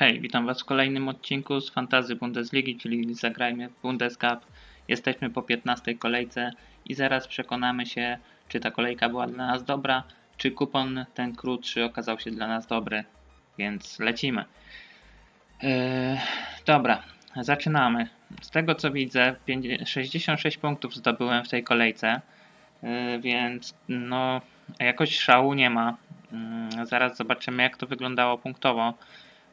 Hej, witam Was w kolejnym odcinku z Fantazy Bundesligi, czyli zagrajmy w Bundescup. Jesteśmy po 15 kolejce i zaraz przekonamy się, czy ta kolejka była dla nas dobra, czy kupon ten krótszy okazał się dla nas dobry. Więc lecimy. Yy, dobra, zaczynamy. Z tego co widzę, 50 66 punktów zdobyłem w tej kolejce, yy, więc no jakoś szału nie ma. Yy, zaraz zobaczymy jak to wyglądało punktowo.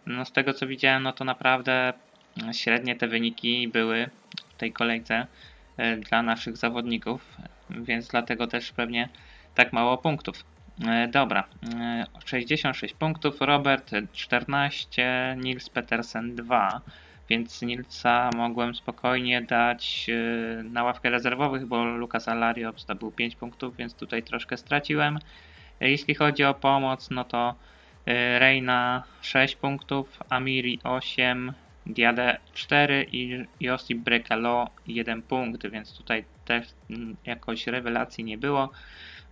No z tego co widziałem, no to naprawdę średnie te wyniki były w tej kolejce e, dla naszych zawodników, więc dlatego też pewnie tak mało punktów. E, Dobra, e, 66 punktów, Robert 14, Nils Petersen 2, więc Nilsa mogłem spokojnie dać e, na ławkę rezerwowych, bo Lucas Alario zdobył 5 punktów, więc tutaj troszkę straciłem. E, Jeśli chodzi o pomoc, no to Reina 6 punktów, Amiri 8, Diade 4 i Josip Brekalo 1 punkt, więc tutaj też mm, jakoś rewelacji nie było.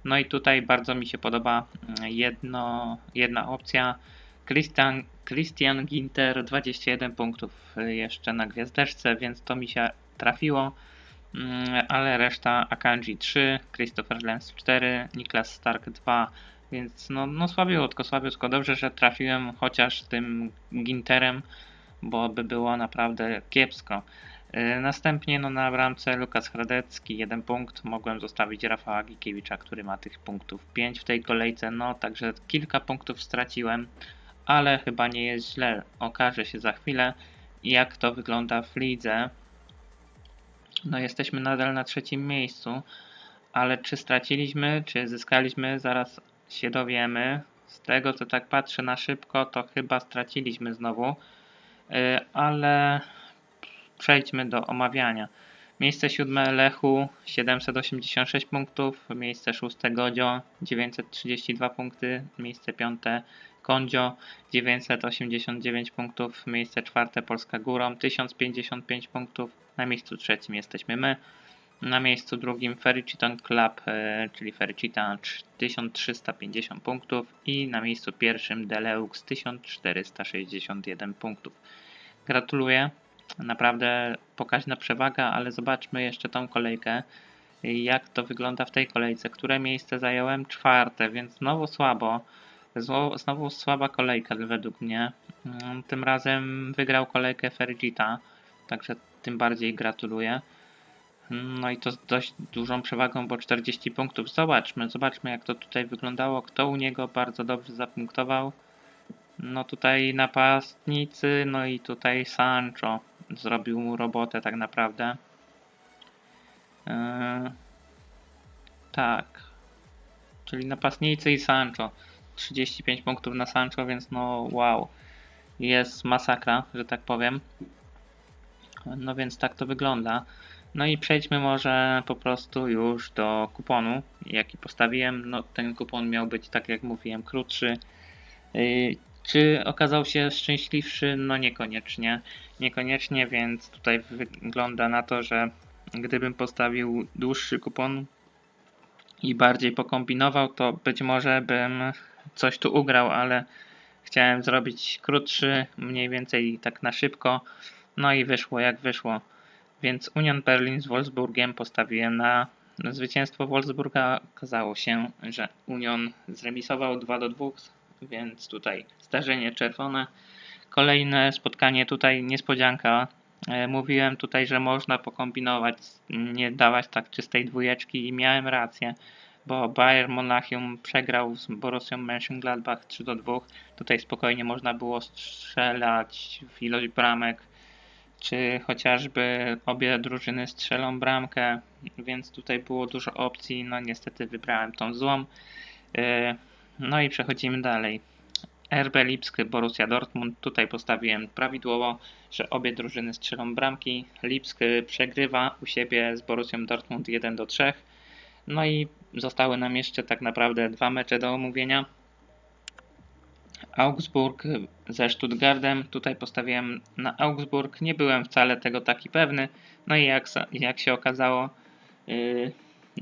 No i tutaj bardzo mi się podoba mm, jedno, jedna opcja. Christian, Christian Ginter 21 punktów y, jeszcze na gwiazdeczce, więc to mi się trafiło. Mm, Ale reszta Akanji 3, Christopher Lenz 4, Niklas Stark 2, więc no, no słabiutko, słabiutko. Dobrze, że trafiłem chociaż tym Ginterem, bo by było naprawdę kiepsko. Yy, Następnie no, na bramce Lukas Hradecki, jeden punkt. Mogłem zostawić Rafała Gikiewicza, który ma tych punktów 5 w tej kolejce. No, także kilka punktów straciłem, ale chyba nie jest źle. Okaże się za chwilę, jak to wygląda w lidze. No, jesteśmy nadal na trzecim miejscu, ale czy straciliśmy, czy zyskaliśmy, zaraz się dowiemy. Z tego co tak patrzę na szybko, to chyba straciliśmy znowu, Yy, ale przejdźmy do omawiania. Miejsce siódme Lechu 786 punktów, miejsce szóste Godzio 932 punkty, miejsce piąte Kondzio 989 punktów, miejsce czwarte Polska Górą 1055 punktów, na miejscu trzecim jesteśmy my. Na miejscu drugim Ferriciton Club, e, czyli Ferricitan 1350 punktów i na miejscu pierwszym Deleux 1461 punktów. Gratuluję. Naprawdę pokaźna przewaga, ale zobaczmy jeszcze tą kolejkę. Jak to wygląda w tej kolejce? Które miejsce zająłem? Czwarte, więc znowu słabo. Znowu słaba kolejka według mnie. Mm, Tym razem wygrał kolejkę Ferrigita, także tym bardziej gratuluję. No i to z dość dużą przewagą, bo 40 punktów. Zobaczmy, zobaczmy jak to tutaj wyglądało. Kto u niego bardzo dobrze zapunktował. No tutaj napastnicy, no i tutaj Sancho zrobił mu robotę tak naprawdę. Eee, tak. Czyli napastnicy i Sancho. 35 punktów na Sancho, więc no wow. Jest masakra, że tak powiem. No więc tak to wygląda. No i przejdźmy może po prostu już do kuponu, jaki postawiłem. No ten kupon miał być, tak jak mówiłem, krótszy. Yy, Czy okazał się szczęśliwszy? No niekoniecznie. Niekoniecznie, więc tutaj wygląda na to, że gdybym postawił dłuższy kupon i bardziej pokombinował, to być może bym coś tu ugrał, ale chciałem zrobić krótszy, mniej więcej tak na szybko. No i wyszło jak wyszło. Więc Union Berlin z Wolfsburgiem postawiłem na zwycięstwo Wolfsburga. Okazało się, że Union zremisował 2 do 2, więc tutaj zdarzenie czerwone. Kolejne spotkanie tutaj niespodzianka. E, Mówiłem tutaj, że można pokombinować, nie dawać tak czystej dwójeczki i miałem rację, bo Bayern Monachium przegrał z Borussią Mönchengladbach 3 do 2. Tutaj spokojnie można było strzelać w ilość bramek czy chociażby obie drużyny strzelą bramkę, więc tutaj było dużo opcji. No niestety wybrałem tą złą. Yy, No i przechodzimy dalej. RB Lipsk, Borussia Dortmund. Tutaj postawiłem prawidłowo, że obie drużyny strzelą bramki. Lipsk przegrywa u siebie z Borussią Dortmund 1 do 3. No i zostały nam jeszcze tak naprawdę dwa mecze do omówienia. Augsburg ze Stuttgartem. Tutaj postawiłem na Augsburg. Nie byłem wcale tego taki pewny. No i jak, jak się okazało, yy,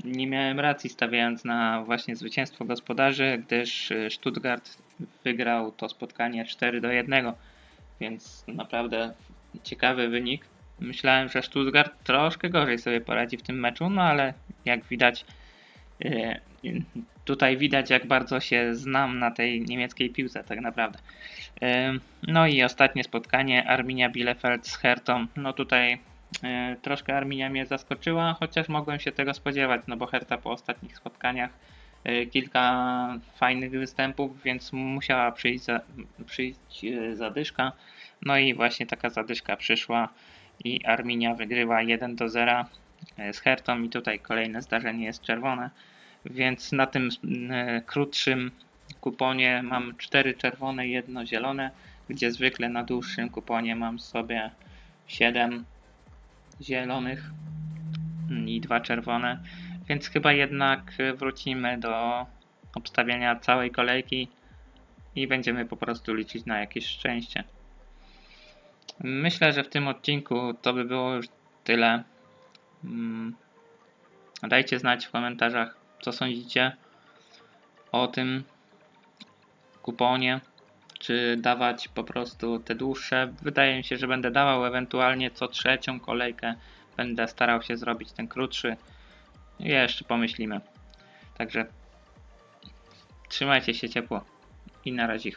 nie miałem racji stawiając na właśnie zwycięstwo gospodarzy, gdyż yy, Stuttgart wygrał to spotkanie 4 do 1. więc naprawdę ciekawy wynik. Myślałem, że Stuttgart troszkę gorzej sobie poradzi w tym meczu, no ale jak widać, e, tutaj widać jak bardzo się znam na tej niemieckiej piłce tak naprawdę. No i ostatnie spotkanie Arminia Bielefeld z Hertą. No tutaj e, troszkę Arminia mnie zaskoczyła, chociaż mogłem się tego spodziewać, no bo Herta po ostatnich spotkaniach e, kilka fajnych występów, więc musiała przyjść, za, przyjść e, zadyszka. No i właśnie taka zadyszka przyszła i Arminia wygrywa 1 do 0 e, z Hertą i tutaj kolejne zdarzenie jest czerwone. Więc na tym e, krótszym kuponie mam 4 czerwone i jedno zielone, gdzie zwykle na dłuższym kuponie mam sobie 7 zielonych i dwa czerwone. Więc chyba jednak wrócimy do obstawiania całej kolejki i będziemy po prostu liczyć na jakieś szczęście. Myślę, że w tym odcinku to by było już tyle. Mm, Dajcie znać w komentarzach, co sądzicie o tym kuponie. Czy dawać po prostu te dłuższe? Wydaje mi się, że będę dawał ewentualnie co trzecią kolejkę. Będę starał się zrobić ten krótszy. Jeszcze pomyślimy. Także trzymajcie się ciepło i na razie.